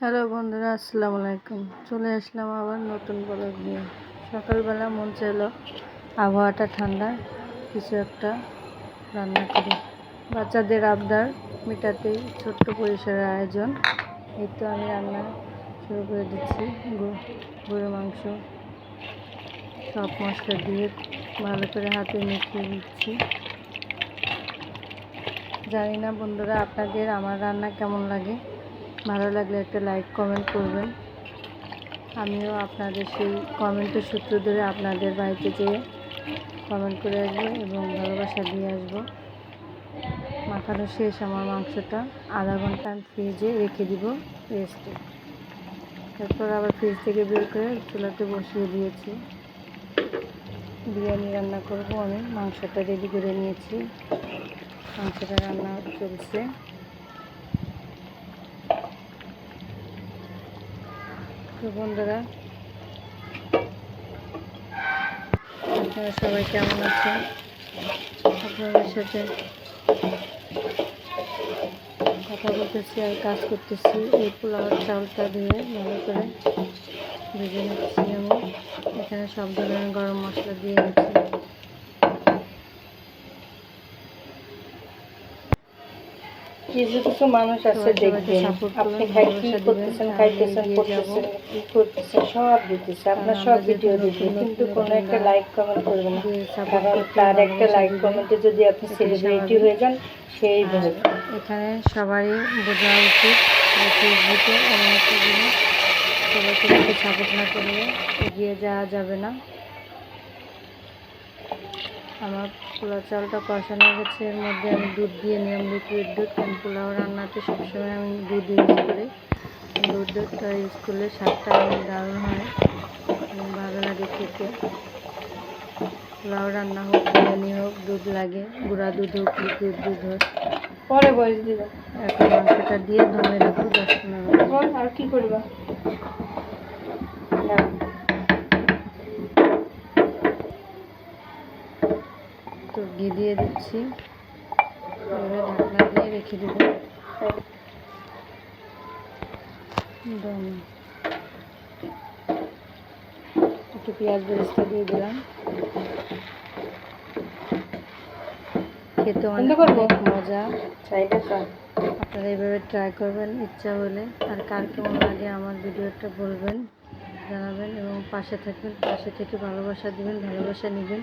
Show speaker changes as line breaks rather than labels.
Hello বন্ধুরা, আসসালামু আলাইকুম। চলে আসলাম আবার নতুন ব্লগ নিয়ে। সকালবেলা মন চাইলো আবহাওয়াটা ঠান্ডা, কিছু একটা রান্না করি। বাচ্চাদের আবদার মেটাতেই ছোট্ট পরিসরের আয়োজন। এই তো আমি রান্না শুরু করে দিচ্ছি। গরু মাংস সব মশলা দিয়ে ভালো করে হাতে মিশিয়ে দিচ্ছি জানি না বন্ধুরা, আপনাদের, আমার রান্না কেমন লাগে? ভালো লাগলে একটা লাইক কমেন্ট করবেন। আমিও আপনাদের সেই কমেন্টের সূত্র ধরে আপনাদের বাড়িতে যেয়ে কমেন্ট করে আসব এবং ভালোবাসা দিয়ে আসব। মাখানো শেষ আমার মাংসটা। আধা ঘণ্টা আমি ফ্রিজে রেখে দিব রেস্টে তারপর আবার ফ্রিজ থেকে বের করে চুলাতে বসিয়ে দিয়েছি। বিরিয়ানি রান্না করব আমি। মাংসটা রেডি করে নিয়েছি। মাংসটা রান্না চলছে। তো বন্ধুরা, আপনারা সবাই কেমন আছেন? আপনাদের সাথে কথা বলতেছি আর কাজ করতেছি। এই পোলাওয়ার চাউলটা দিয়ে ভালো করে ভেজে নিচ্ছি আমি। এখানে সব ধরনের গরম মশলা দিয়ে নিচ্ছি
কিছু কিছু মানুষ আছে
সবাই
দেখবেন। আপনি খাই কি করতেছেন খাইতেছেন। করতেছেন কি করতেছেন সব দিতেছে। আপনার সব ভিডিও দিতে কিন্তু কোনো একটা লাইক কমেন্ট করবেন না। কারণ তার একটা লাইক। কমেন্টে যদি আপনি সেলিব্রিটি হয়ে যান সেই
এখানে সবারই বোঝা উচিত ফেসবুকে জিনিস। সবাইকে সাপোর্ট না করলে এগিয়ে যাওয়া যাবে না। আমার পোলাও চালটা কষানো গেছে এর মধ্যে আমি দুধ দিয়ে নিলাম। লিকুইড দুধ কারণ পোলাও রান্নাতে সবসময় আমি দুধ ইউজ করি। দুধ দুধটা ইউজ করলে স্বাদটা দারুণ হয়। ভালো লাগে খেতে। পোলাও রান্না হোক বিরিয়ানি হোক দুধ লাগে। গুঁড়া দুধ হোক লিকুইড দুধ হোক।
পরে বয়স দিবেন
এখন মাংসটা দিয়ে দমে রাখব দশ পনেরো
আর কি করবা না
তো ঘি দিয়ে দিচ্ছি। এবারে ঢাকনা দিয়ে রেখে দেবো। দমে। একটু পেঁয়াজ বেরেস্তা দিয়ে দিলাম। খেতে অনেক মজা। আপনারা এইভাবে ট্রাই করবেন ইচ্ছা হলে। আর কার কেমন লাগে আমার ভিডিওটা বলবেন জানাবেন এবং পাশে থাকবেন। পাশে থেকে ভালোবাসা দিবেন ভালোবাসা নেবেন।